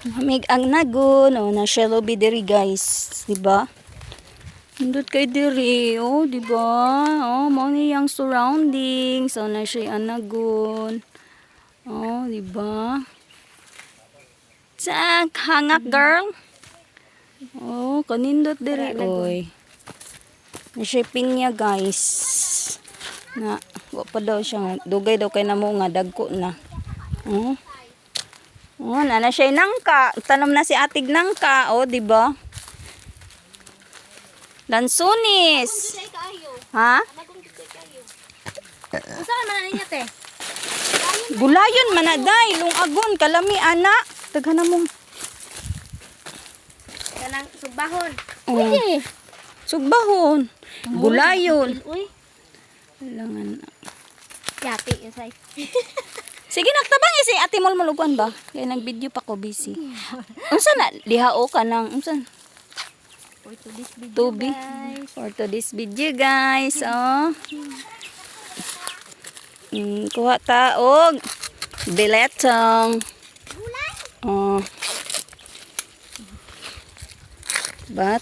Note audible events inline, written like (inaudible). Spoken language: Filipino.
Hamig ang nagon. O, na shallow be diri guys. Diba? Nindot kay diri. O, diba? O, mo ni yung surroundings. O, na siya ang nagon. O, diba? Sak, hangak girl. Oh, kanindot diri oy. Na shipping niya guys. Na wa pa daw siya dugay daw kay namo nga dagko na. Oh. Oh, na na siya nangka. Tanom na si atig nangka, oh, di ba? Lansunis. Ha? Usa man na ninyo te. Gulayon man na day, lungagon kalami ana. Daghan na mong Kanang subahon. oh. Sugbahon. Gulayon. Uy, Kailangan yati yung say. (laughs) Sige, nagtabang isi ate mol maluguan ba? Kaya nag-video pa ko busy. Unsa na lihao ka nang unsa? For to this video Tubi. guys. For to this video guys, oh. Mm, kuha ta og biletong. Oh. Bat